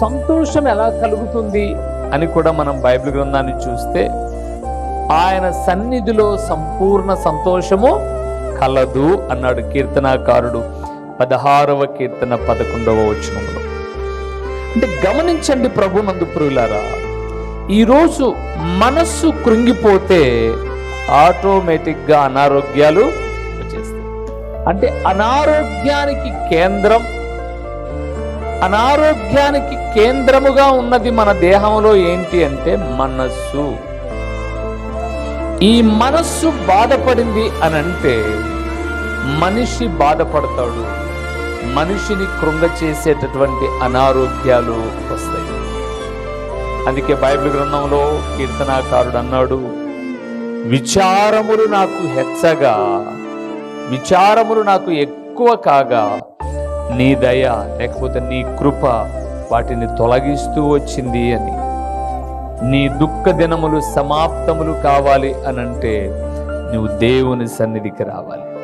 సంతోషం ఎలా కలుగుతుంది అని కూడా మనం బైబిల్ గ్రంథాన్ని చూస్తే ఆయన సన్నిధిలో సంపూర్ణ సంతోషము కలదు అన్నాడు కీర్తనాకారుడు. పదహారవ కీర్తన పదకొండవ వచనంలో. అంటే గమనించండి ప్రభు నందు ప్రియులారా ఈరోజు మనస్సు కృంగిపోతే ఆటోమేటిక్గా అనారోగ్యాలు వచ్చేస్తాయి. అంటే అనారోగ్యానికి కేంద్రం అనారోగ్యానికి కేంద్రముగా ఉన్నది మన దేహంలో ఏంటి అంటే మనస్సు. ఈ మనస్సు బాధపడింది అని అంటే మనిషి బాధపడతాడు. మనిషిని కృంగ చేసేటటువంటి అనారోగ్యాలు వస్తాయి. అందుకే బైబిల్ గ్రంథంలో కీర్తనాకారుడు అన్నాడు విచారములు నాకు హెచ్చగా విచారములు నాకు ఎక్కువ కాగా నీ దయ లేకపోతే నీ కృప వాటిని తొలగిస్తూ వచ్చింది అని. నీ దుఃఖ దినములు సమాప్తములు కావాలి అనంటే నువ్వు దేవుని సన్నిధికి రావాలి.